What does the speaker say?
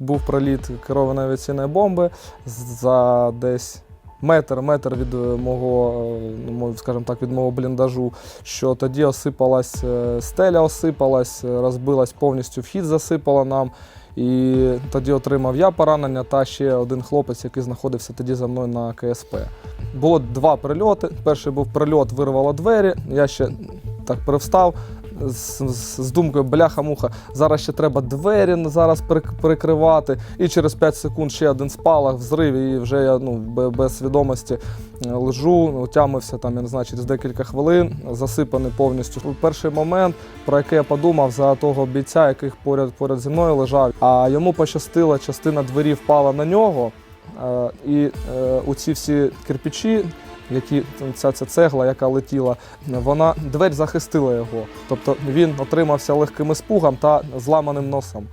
був проліт керованої авіаційної бомби за десь метр, метр від е, мого, е, ну, скажімо так, від мого бліндажу, що тоді осипалась е, стеля, осипалась, розбилась повністю вхід, засипала нам. І тоді отримав я поранення та ще один хлопець, який знаходився тоді за мною на КСП. Було два прильоти. Перший був прильот, вирвало двері. Я ще так привстав з, з, думкою бляха-муха. Зараз ще треба двері зараз перекривати. І через 5 секунд ще один спалах, взрив, і вже я ну, без свідомості е, лежу, отямився там, я не знаю, через декілька хвилин, засипаний повністю. Перший момент, про який я подумав за того бійця, який поряд, поряд зі мною лежав, а йому пощастило, частина двері впала на нього. Е, І е, у ці всі кирпичі, які ця, ця цегла, яка летіла, вона двері захистила його. Тобто він отримався легким іспугом та зламаним носом.